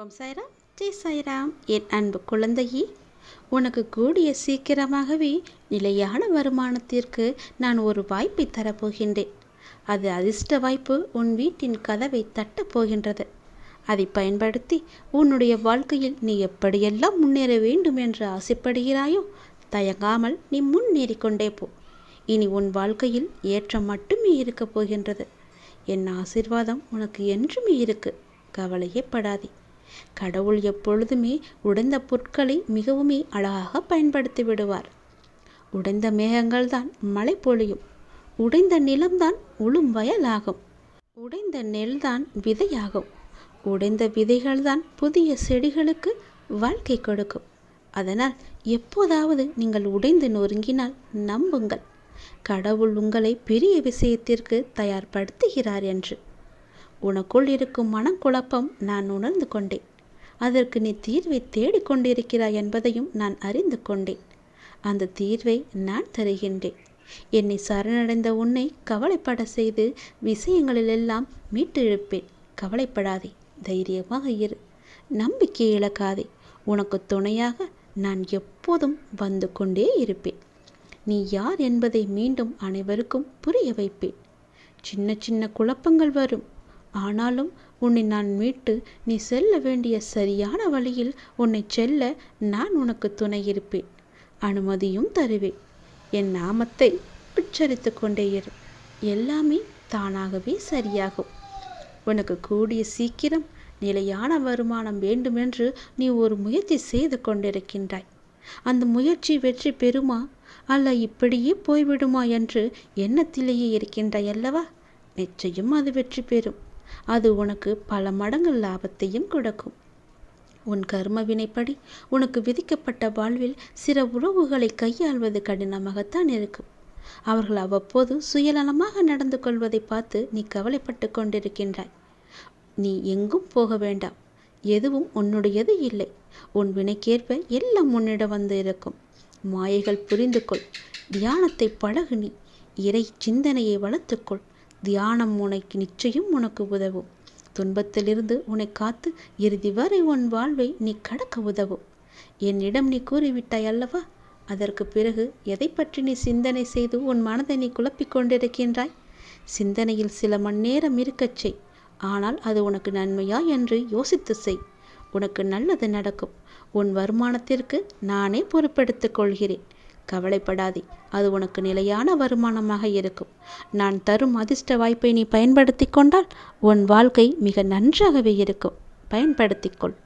ஓம் சாய்ராம். ஜெய் சாய்ராம். என் அன்பு குழந்தையே உனக்கு கூடிய சீக்கிரமாகவே நிலையான வருமானத்திற்கு நான் ஒரு வாய்ப்பை தரப்போகின்றேன். அது அதிர்ஷ்ட வாய்ப்பு உன் வீட்டின் கதவை தட்டப் போகின்றது. அதை பயன்படுத்தி உன்னுடைய வாழ்க்கையில் நீ எப்படியெல்லாம் முன்னேற வேண்டும் என்று ஆசைப்படுகிறாயோ தயங்காமல் நீ முன்னேறி கொண்டே போ. இனி உன் வாழ்க்கையில் ஏற்றம் மட்டுமே இருக்கப் போகின்றது. என் ஆசிர்வாதம் உனக்கு என்றுமே இருக்கு. கவலையே படாதே. கடவுள் எப்பொழுதுமே உடைந்த பொருட்களை மிகவுமே அழகாக பயன்படுத்தி விடுவார். உடைந்த மேகங்கள் தான் மழை பொழியும். உடைந்த நிலம்தான் உளும் வயலாகும். உடைந்த நெல்தான் விதையாகும். உடைந்த விதைகள்தான் புதிய செடிகளுக்கு வாழ்க்கை கொடுக்கும். அதனால் எப்போதாவது நீங்கள் உடைந்து நொறுங்கினால் நம்புங்கள். கடவுள் உங்களை பெரிய விஷயத்திற்கு தயார்படுத்துகிறார் என்று. உனக்குள் இருக்கும் மனக்குழப்பம் நான் உணர்ந்து கொண்டேன். அதற்கு நீ தீர்வை தேடிக்கொண்டிருக்கிறாய் என்பதையும் நான் அறிந்து கொண்டேன். அந்த தீர்வை நான் தருகின்றேன். என்னை சரணடைந்த உன்னை கவலைப்பட செய்து விஷயங்களிலெல்லாம் மீட்டெழுப்பேன். கவலைப்படாதே தைரியமாக இரு. நம்பிக்கை இழக்காதே. உனக்கு துணையாக நான் எப்போதும் வந்து கொண்டே இருப்பேன். நீ யார் என்பதை மீண்டும் அனைவருக்கும் புரிய வைப்பேன். சின்ன சின்ன குழப்பங்கள் வரும். ஆனாலும் உன்னை நான் மீட்டு நீ செல்ல வேண்டிய சரியான வழியில் உன்னை செல்ல நான் உனக்கு துணை இருப்பேன். அனுமதியும் தருவேன். என் நாமத்தை உச்சரித்து கொண்டே இரு. எல்லாமே தானாகவே சரியாகும். உனக்கு கூடிய சீக்கிரம் நிலையான வருமானம் வேண்டுமென்று நீ ஒரு முயற்சி செய்து கொண்டிருக்கின்றாய். அந்த முயற்சி வெற்றி பெறுமா? அல்ல இப்படியே போய்விடுமா என்று எண்ணத்திலேயே இருக்கின்றாய் அல்லவா? நிச்சயம் அது வெற்றி பெறும். அது உனக்கு பல மடங்கு லாபத்தையும் கொடுக்கும். உன் கர்ம வினைப்படி உனக்கு விதிக்கப்பட்ட வாழ்வில் சில உறவுகளை கையாள்வது கடினமாகத்தான் இருக்கும். அவர்கள் அவ்வப்போது சுயநலமாக நடந்து கொள்வதை பார்த்து நீ கவலைப்பட்டு கொண்டிருக்கின்றாய். நீ எங்கும் போக வேண்டாம். எதுவும் உன்னுடையது இல்லை. உன் வினைக்கேற்ப எல்லாம் உன்னிடம் வந்து இருக்கும். மாயைகள் புரிந்து கொள் தியானத்தை பழகு நீ. இறை சிந்தனையை வளர்த்துக்கொள். தியானம் உனக்கு நிச்சயம் உனக்கு உதவும். துன்பத்திலிருந்து உன்னை காத்து இறுதி வரை உன் வாழ்வை நீ கடக்க உதவும். என்னிடம் நீ கூறிவிட்டாய் அல்லவா? அதற்கு பிறகு எதை பற்றி நீ சிந்தனை செய்து உன் மனதை நீ குழப்பிக் கொண்டிருக்கின்றாய்? சிந்தனையில் சில மணி நேரம் இருக்கச் செய். ஆனால் அது உனக்கு நன்மையா என்று யோசித்து செய். உனக்கு நல்லது நடக்கும். உன் வருமானத்திற்கு நானே பொறுப்பெடுத்துக் கொள்கிறேன். கவலைப்படாதே. அது உனக்கு நிலையான வருமானமாக இருக்கும். நான் தரும் அதிர்ஷ்ட வாய்ப்பை நீ பயன்படுத்தி கொண்டால் உன் வாழ்க்கை மிக நன்றாகவே இருக்கும். பயன்படுத்திக்கொள்